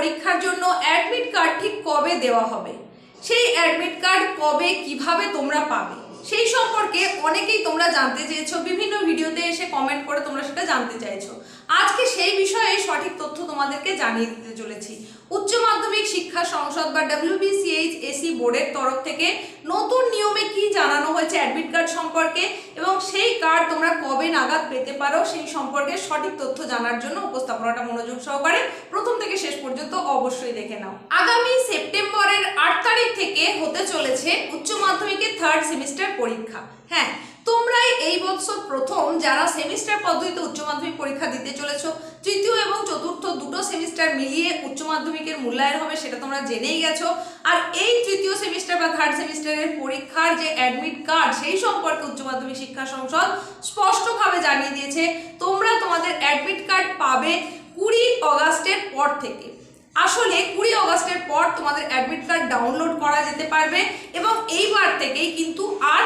পরীক্ষার জন্য admit card ঠিক কবে দেওয়া হবে? সেই অ্যাডমিট কার্ড কবে, কীভাবে তোমরা পাবে? সেই সম্পর্কে অনেকেই তোমরা জানতে চেয়েছো, বিভিন্ন ভিডিওতে এসে কমেন্ট করে তোমরা সেটা জানতে চাইছো। আজকে সেই বিষয়ে সঠিক তথ্য তোমাদেরকে জানিয়ে দিতে চলেছি। উচ্চ মাধ্যমিক শিক্ষা সংসদ বা ডাব্লিউবিসিএইচ এসি বোর্ডের তরফ থেকে নতুন নিয়মে কি জানানো হয়েছে অ্যাডমিট কার্ড সম্পর্কে? এবং সেই কার্ড তোমরা কবে নাগাদ পেতে পারো সেই সম্পর্কে সঠিক তথ্য জানার জন্য উপস্থাপনাটা মনোযোগ সহকারে প্রথম থেকে শেষ পর্যন্ত অবশ্যই দেখে নাও। আগামী সেপ্টেম্বরের আট তারিখ থেকে হতে চলেছে উচ্চ মাধ্যমিকের থার্ড সেমিস্টার পরীক্ষা। হ্যাঁ তোমরাই এই বছর প্রথম যারা সেমিস্টার পদ্ধতিতে উচ্চ মাধ্যমিক পরীক্ষা দিতে চলেছ, তৃতীয় এবং চতুর্থ দুটো সেমিস্টার মিলিয়ে উচ্চ মাধ্যমিকের মূল্যায়ন হবে সেটা তোমরা জেনেই গেছো। আর এই তৃতীয় সেমিস্টার বা থার্ড সেমিস্টারের পরীক্ষার যে অ্যাডমিট কার্ড সেই সম্পর্কে উচ্চ মাধ্যমিক শিক্ষা সংসদ স্পষ্টভাবে জানিয়ে দিয়েছে, তোমরা তোমাদের অ্যাডমিট কার্ড পাবে কুড়ি অগাস্টের পর থেকে। আসলে কুড়ি অগস্টের পর তোমাদের অ্যাডমিট কার্ড ডাউনলোড করা যেতে পারবে এবং এইবার থেকেই কিন্তু আর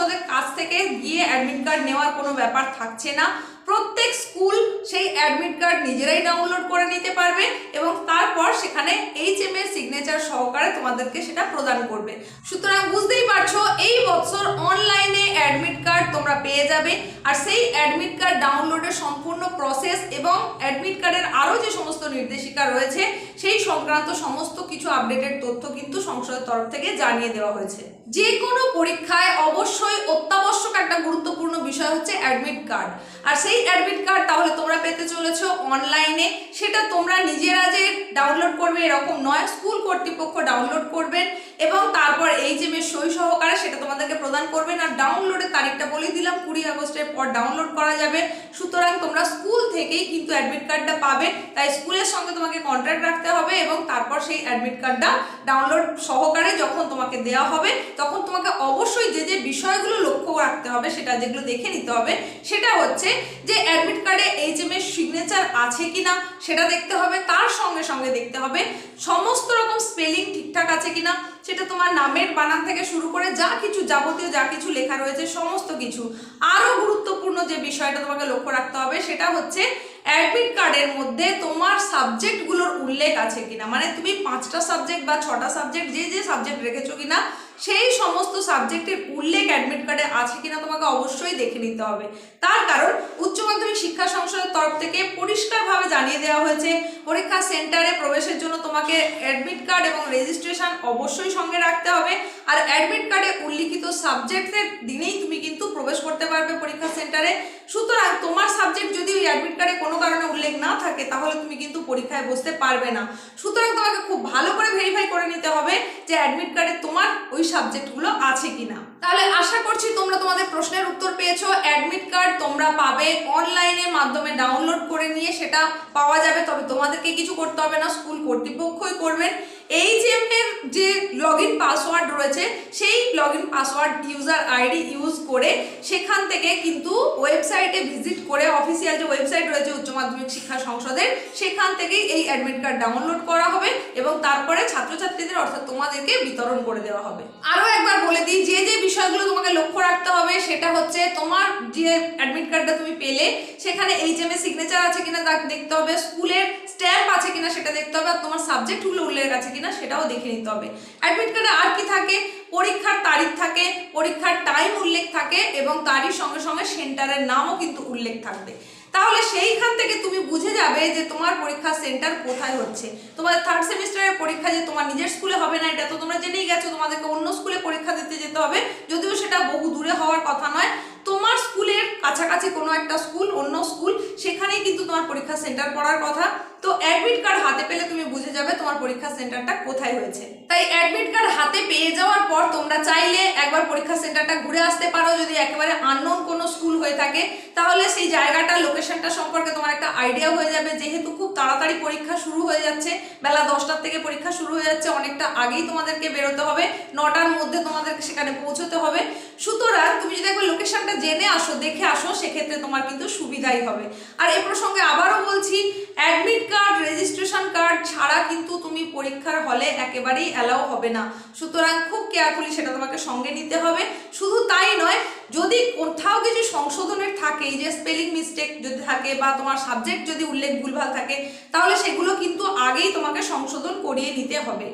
সংসদের কাছ থেকে গিয়ে অ্যাডমিট কার্ড নেওয়ার কোনো ব্যাপার থাকছে না। প্রত্যেক স্কুল সেই অ্যাডমিট কার্ড নিজেরাই ডাউনলোড করে নিতে পারবে এবং তারপর সেখানে এইচ এম এর সিগনেচার সহকারে তোমাদেরকে সেটা প্রদান করবে। সুতরাং বুঝতেই পারছ, এই বছর অনলাইনে অ্যাডমিট কার্ড তোমরা পেয়ে যাবে। আর সেই অ্যাডমিট কার্ড ডাউনলোডের সম্পূর্ণ প্রসেস এবং অ্যাডমিট কার্ডের আরও যে সমস্ত নির্দেশিকা রয়েছে, সেই সংক্রান্ত সমস্ত কিছু আপডেটেড তথ্য কিন্তু সংসদের তরফ থেকে জানিয়ে দেওয়া হয়েছে। যে কোনো পরীক্ষায় অবশ্যই অত্যাবশ্যক একটা গুরুত্বপূর্ণ বিষয় হচ্ছে অ্যাডমিট কার্ড আর সেই অ্যাডমিট কার্ড তাহলে তোমরা পেতে চলেছো অনলাইনে সেটা তোমরা নিজেরা যে ডাউনলোড করবে এরকম নয় স্কুল কর্তৃপক্ষ ডাউনলোড করবেন। এবং তারপর এই যে বেশ সই সহকারে সেটা তোমাদেরকে প্রদান করবেন আর ডাউনলোডের তারিখটা বলে দিলাম, কুড়ি আগস্টের পর ডাউনলোড করা যাবে। সুতরাং তোমরা স্কুল থেকেই কিন্তু অ্যাডমিট কার্ডটা পাবে। তাই স্কুলের সঙ্গে তোমাকে কন্ট্যাক্ট রাখতে হবে এবং তারপর সেই অ্যাডমিট কার্ডটা ডাউনলোড সহকারে যখন তোমাকে দেওয়া হবে, তখন তোমাকে অবশ্যই যে যে বিষয়গুলো লক্ষ্য রাখতে হবে, সেটা যেগুলো দেখে নিতে হবে, সেটা হচ্ছে যে অ্যাডমিট কার্ডে এইচ এম এর সিগনেচার আছে কিনা সেটা দেখতে হবে, তার সঙ্গে সঙ্গে দেখতে হবে সমস্ত রকম স্পেলিং ঠিকঠাক আছে কিনা, সেটা তোমার নামের বানান থেকে শুরু করে যা কিছু যাবতীয় যা কিছু লেখা রয়েছে সমস্ত কিছু। আরও গুরুত্বপূর্ণ যে বিষয়টা তোমাকে লক্ষ্য রাখতে হবে সেটা হচ্ছে অ্যাডমিট কার্ডের মধ্যে তোমার সাবজেক্টগুলোর উল্লেখ আছে কিনা। মানে তুমি পাঁচটা সাবজেক্ট বা ছটা সাবজেক্ট যে যে সাবজেক্ট রেখেছো কিনা সেই সমস্ত সাবজেক্টের উল্লেখ অ্যাডমিট কার্ডে আছে কিনা তোমাকে অবশ্যই দেখে নিতে হবে। তার কারণ উচ্চ মাধ্যমিক শিক্ষা সংসদের তরফ থেকে পরিষ্কারভাবে জানিয়ে দেওয়া হয়েছে, পরীক্ষা সেন্টারে প্রবেশের জন্য তোমাকে অ্যাডমিট কার্ড এবং রেজিস্ট্রেশন অবশ্যই সঙ্গে রাখতে হবে। আর অ্যাডমিট কার্ডে উল্লিখিত সাবজেক্টের দিনেই তুমি কিন্তু প্রবেশ করতে পারবে পরীক্ষা সেন্টারে সুতরাং তোমার সাবজেক্ট যদি ওই অ্যাডমিট কার্ডে কোনো কারণে উল্লেখ না থাকে, তাহলে তুমি কিন্তু পরীক্ষায় বসতে পারবে না। সুতরাং তোমাকে খুব ভালো করে ভেরিফাই করে নিতে হবে যে অ্যাডমিট কার্ডে তোমার ওই সাবজেক্টগুলো আছে কিনা। তাহলে আশা করছি তোমরা তোমাদের প্রশ্নের উত্তর পেয়েছ। অ্যাডমিট কার্ড তোমরা পাবে অনলাইনের মাধ্যমে ডাউনলোড করে নিয়ে সেটা পাওয়া যাবে। তবে তোমাদেরকে কিছু করতে হবে না স্কুল কর্তৃপক্ষই করবেন। এই এর যে লগ ইন পাসওয়ার্ড রয়েছে, সেই log in password user ID use করে সেখান থেকে কিন্তু ওয়েবসাইটে ভিজিট করে অফিসিয়াল যে ওয়েবসাইট রয়েছে উচ্চ মাধ্যমিক শিক্ষা সংসদের, সেখান থেকেই এই অ্যাডমিট কার্ড ডাউনলোড করা হবে এবং তারপরে ছাত্রছাত্রীদের অর্থাৎ তোমাদেরকে বিতরণ করে দেওয়া হবে। আরও একবার বলে দিই, যে যে বিষয়গুলো তোমাকে লক্ষ্য রাখতে হবে সেটা হচ্ছে তোমার যে অ্যাডমিট কার্ডটা তুমি পেলে, সেখানে এইচ এম এর সিগনেচার আছে কিনা দেখতে হবে, স্কুলের স্ট্যাম্প আছে কিনা সেটা দেখতে হবে, আর তোমার সাবজেক্টগুলো উল্লেখ আছে কিনা সেটাও দেখে নিতে হবে। অ্যাডমিট কার্ডে আর কি থাকে? পরীক্ষার তারিখ থাকে, পরীক্ষার টাইম উল্লেখ থাকে এবং তারই সঙ্গে সঙ্গে সেন্টারের নামও কিন্তু উল্লেখ থাকবে। তাহলে সেইখান থেকে তুমি বুঝে যাবে যে তোমার পরীক্ষা সেন্টার কোথায় হচ্ছে। তোমার থার্ড সেমিস্টারের পরীক্ষা যে তোমার নিজের স্কুলে হবে না, এটা তো তোমরা জেনেই গেছো, তোমাদেরকে অন্য স্কুলে পরীক্ষা দিতে যেতে হবে। যদিও সেটা বহু দূরে হওয়ার কথা নয়, তোমার স্কুলের কাছাকাছি কোনো একটা স্কুল, অন্য স্কুল, সেখানেই কিন্তু তোমার পরীক্ষা সেন্টার পড়ার কথা। তো অ্যাডমিট কার্ড হাতে পেলে তুমি বুঝে যাবে তোমার পরীক্ষা সেন্টারটা কোথায় হয়েছে। তাই অ্যাডমিট কার্ড হাতে পেয়ে যাওয়ার পর তোমরা চাইলে একবার পরীক্ষা সেন্টারটা ঘুরে আসতে পারো, যদি একেবারে আননোন কোনো স্কুল হয়ে থাকে। তাহলে সেই জায়গাটা লোকেশনটা সম্পর্কে তোমার একটা আইডিয়া হয়ে যাবে। যেহেতু খুব তাড়াতাড়ি পরীক্ষা শুরু হয়ে যাচ্ছে, বেলা দশটার থেকে পরীক্ষা শুরু হয়ে যাচ্ছে, অনেকটা আগেই তোমাদেরকে বেরোতে হবে। নটার মধ্যে তোমাদেরকে সেখানে পৌঁছতে হবে। সুতরাং তুমি যদি একবার লোকেশনটা জেনে আসো, দেখে আসো, সেক্ষেত্রে তোমার কিন্তু সুবিধাই হবে। আর এ প্রসঙ্গে আবারও বলছি অ্যাডমিট কার্ড রেজিস্ট্রেশন কার্ড ছাড়া কিন্তু তুমি পরীক্ষার হলে একেবারেই অ্যালাউ হবে না। সুতরাং খুব কেয়ারফুলি সেটা তোমাকে সঙ্গে নিতে হবে। শুধু তাই নয়, যদি কোথাও কিছু সংশোধনের থাকে যে স্পেলিং মিস্টেক যদি থাকে বা তোমার সাবজেক্ট যদি উল্লেখ ভুলভাল থাকে, তাহলে সেগুলো কিন্তু আগেই তোমাকে সংশোধন করিয়ে নিতে হবে।